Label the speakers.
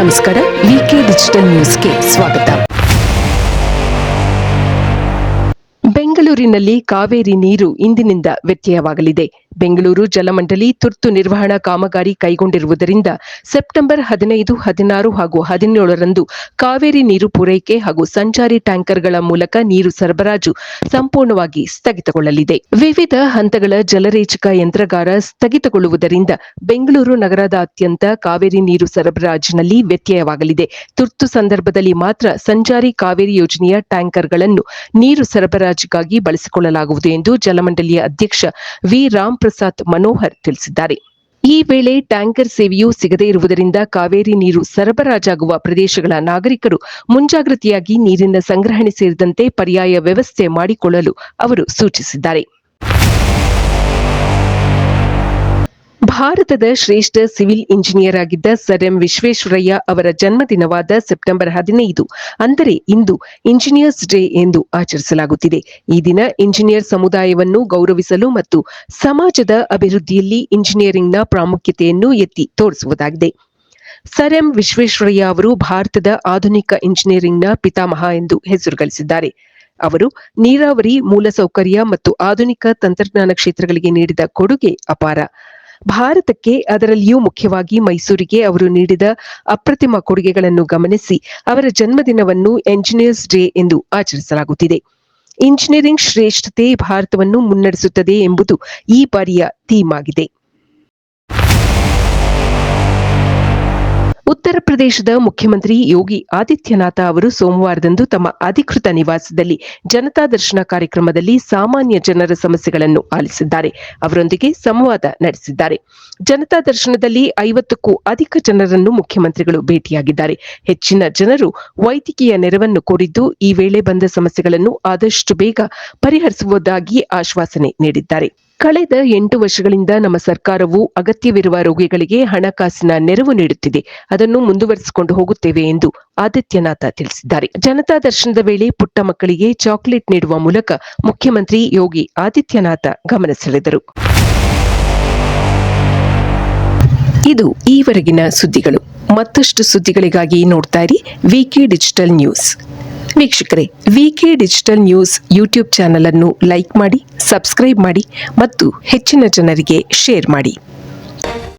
Speaker 1: ನಮಸ್ಕಾರ ವಿಕೆ ಡಿಜಿಟಲ್ ನ್ಯೂಸ್ಗೆ ಸ್ವಾಗತ ಬೆಂಗಳೂರಿನಲ್ಲಿ ಕಾವೇರಿ ನೀರು ಇಂದಿನಿಂದ ವ್ಯತ್ಯಯವಾಗಲಿದೆ. ಬೆಂಗಳೂರು ಜಲಮಂಡಳಿ ತುರ್ತು ನಿರ್ವಹಣಾ ಕಾಮಗಾರಿ ಕೈಗೊಂಡಿರುವುದರಿಂದ ಸೆಪ್ಟೆಂಬರ್ ಹದಿನೈದು, ಹದಿನಾರು ಹಾಗೂ ಹದಿನೇಳರಂದು ಕಾವೇರಿ ನೀರು ಪೂರೈಕೆ ಹಾಗೂ ಸಂಚಾರಿ ಟ್ಯಾಂಕರ್ಗಳ ಮೂಲಕ ನೀರು ಸರಬರಾಜು ಸಂಪೂರ್ಣವಾಗಿ ಸ್ಥಗಿತಗೊಳ್ಳಲಿದೆ. ವಿವಿಧ ಹಂತಗಳ ಜಲರೇಚಕ ಯಂತ್ರಗಾರ ಸ್ಥಗಿತಗೊಳ್ಳುವುದರಿಂದ ಬೆಂಗಳೂರು ನಗರದಾದ್ಯಂತ ಕಾವೇರಿ ನೀರು ಸರಬರಾಜಿನಲ್ಲಿ ವ್ಯತ್ಯಯವಾಗಲಿದೆ. ತುರ್ತು ಸಂದರ್ಭದಲ್ಲಿ ಮಾತ್ರ ಸಂಚಾರಿ ಕಾವೇರಿ ಯೋಜನೆಯ ಟ್ಯಾಂಕರ್ಗಳನ್ನು ನೀರು ಸರಬರಾಜಿಗಾಗಿ ಬಳಸಿಕೊಳ್ಳಲಾಗುವುದು ಎಂದು ಜಲಮಂಡಳಿಯ ಅಧ್ಯಕ್ಷ ವಿ. ರಾಮ್ ಪ್ರಸಾದ್ ಮನೋಹರ್ ತಿಳಿಸಿದ್ದಾರೆ. ಈ ವೇಳೆ ಟ್ಯಾಂಕರ್ ಸೇವೆಯೂ ಸಿಗದೇ ಇರುವುದರಿಂದ ಕಾವೇರಿ ನೀರು ಸರಬರಾಜಾಗುವ ಪ್ರದೇಶಗಳ ನಾಗರಿಕರು ಮುಂಜಾಗ್ರತೆಯಾಗಿ ನೀರಿನ ಸಂಗ್ರಹಣೆ ಸೇರಿದಂತೆ ಪರ್ಯಾಯ ವ್ಯವಸ್ಥೆ ಮಾಡಿಕೊಳ್ಳಲು ಅವರು ಸೂಚಿಸಿದ್ದಾರೆ. ಭಾರತದ ಶ್ರೇಷ್ಠ ಸಿವಿಲ್ ಇಂಜಿನಿಯರ್ ಆಗಿದ್ದ ಸರ್ ಎಂ ವಿಶ್ವೇಶ್ವರಯ್ಯ ಅವರ ಜನ್ಮದಿನವಾದ ಸೆಪ್ಟೆಂಬರ್ ಹದಿನೈದು, ಅಂದರೆ ಇಂದು ಇಂಜಿನಿಯರ್ಸ್ ಡೇ ಎಂದು ಆಚರಿಸಲಾಗುತ್ತಿದೆ. ಈ ದಿನ ಇಂಜಿನಿಯರ್ ಸಮುದಾಯವನ್ನು ಗೌರವಿಸಲು ಮತ್ತು ಸಮಾಜದ ಅಭಿವೃದ್ಧಿಯಲ್ಲಿ ಇಂಜಿನಿಯರಿಂಗ್ನ ಪ್ರಾಮುಖ್ಯತೆಯನ್ನು ಎತ್ತಿ ತೋರಿಸುವುದಾಗಿದೆ. ಸರ್ ಎಂ ವಿಶ್ವೇಶ್ವರಯ್ಯ ಅವರು ಭಾರತದ ಆಧುನಿಕ ಇಂಜಿನಿಯರಿಂಗ್ನ ಪಿತಾಮಹ ಎಂದು ಹೆಸರು ಗಳಿಸಿದ್ದಾರೆ. ಅವರು ನೀರಾವರಿ ಮೂಲಸೌಕರ್ಯ ಮತ್ತು ಆಧುನಿಕ ತಂತ್ರಜ್ಞಾನ ಕ್ಷೇತ್ರಗಳಿಗೆ ನೀಡಿದ ಕೊಡುಗೆ ಅಪಾರ. ಭಾರತಕ್ಕೆ ಅದರಲ್ಲಿಯೂ ಮುಖ್ಯವಾಗಿ ಮೈಸೂರಿಗೆ ಅವರು ನೀಡಿದ ಅಪ್ರತಿಮ ಕೊಡುಗೆಗಳನ್ನು ಗಮನಿಸಿ ಅವರ ಜನ್ಮದಿನವನ್ನು ಎಂಜಿನಿಯರ್ಸ್ ಡೇ ಎಂದು ಆಚರಿಸಲಾಗುತ್ತಿದೆ. ಇಂಜಿನಿಯರಿಂಗ್ ಶ್ರೇಷ್ಠತೆ ಭಾರತವನ್ನು ಮುನ್ನಡೆಸುತ್ತದೆ ಎಂಬುದು ಈ ಬಾರಿಯ ಥೀಮ್ ಆಗಿದೆ. ಉತ್ತರ ಪ್ರದೇಶದ ಮುಖ್ಯಮಂತ್ರಿ ಯೋಗಿ ಆದಿತ್ಯನಾಥ ಅವರು ಸೋಮವಾರದಂದು ತಮ್ಮ ಅಧಿಕೃತ ನಿವಾಸದಲ್ಲಿ ಜನತಾ ದರ್ಶನ ಕಾರ್ಯಕ್ರಮದಲ್ಲಿ ಸಾಮಾನ್ಯ ಜನರ ಸಮಸ್ಯೆಗಳನ್ನು ಆಲಿಸಿದ್ದಾರೆ. ಅವರೊಂದಿಗೆ ಸಂವಾದ ನಡೆಸಿದ್ದಾರೆ. ಜನತಾ ದರ್ಶನದಲ್ಲಿ ಐವತ್ತಕ್ಕೂ ಅಧಿಕ ಜನರನ್ನು ಮುಖ್ಯಮಂತ್ರಿಗಳು ಭೇಟಿಯಾಗಿದ್ದಾರೆ. ಹೆಚ್ಚಿನ ಜನರು ವೈದ್ಯಕೀಯ ನೆರವನ್ನು ಕೋರಿದ್ದು ಈ ವೇಳೆ ಬಂದ ಸಮಸ್ಯೆಗಳನ್ನು ಆದಷ್ಟು ಬೇಗ ಪರಿಹರಿಸುವುದಾಗಿ ಆಶ್ವಾಸನೆ ನೀಡಿದ್ದಾರೆ. ಕಳೆದ ಎಂಟು ವರ್ಷಗಳಿಂದ ನಮ್ಮ ಸರ್ಕಾರವು ಅಗತ್ಯವಿರುವ ರೋಗಿಗಳಿಗೆ ಹಣಕಾಸಿನ ನೆರವು ನೀಡುತ್ತಿದೆ. ಅದನ್ನು ಮುಂದುವರಿಸಿಕೊಂಡು ಹೋಗುತ್ತೇವೆ ಎಂದು ಆದಿತ್ಯನಾಥ ತಿಳಿಸಿದ್ದಾರೆ. ಜನತಾ ದರ್ಶನದ ವೇಳೆ ಪುಟ್ಟ ಮಕ್ಕಳಿಗೆ ಚಾಕ್ಲೇಟ್ ನೀಡುವ ಮೂಲಕ ಮುಖ್ಯಮಂತ್ರಿ ಯೋಗಿ ಆದಿತ್ಯನಾಥ ಗಮನ ಸೆಳೆದರು. ಇದು ಈವರೆಗಿನ ಸುದ್ದಿಗಳು. ಮತ್ತಷ್ಟು ಸುದ್ದಿಗಳಿಗಾಗಿ ನೋಡ್ತಾ ಇರಿ ವಿಕೆ ಡಿಜಿಟಲ್ ನ್ಯೂಸ್ ವೀಕ್ಷಕರೇ VK digital news YouTube channel ಅನ್ನು ಲೈಕ್ ಮಾಡಿ ಸಬ್ಸ್ಕ್ರೈಬ್ ಮಾಡಿ ಮತ್ತು ಹೆಚ್ಚಿನ ಜನರಿಗೆ ಶೇರ್ ಮಾಡಿ.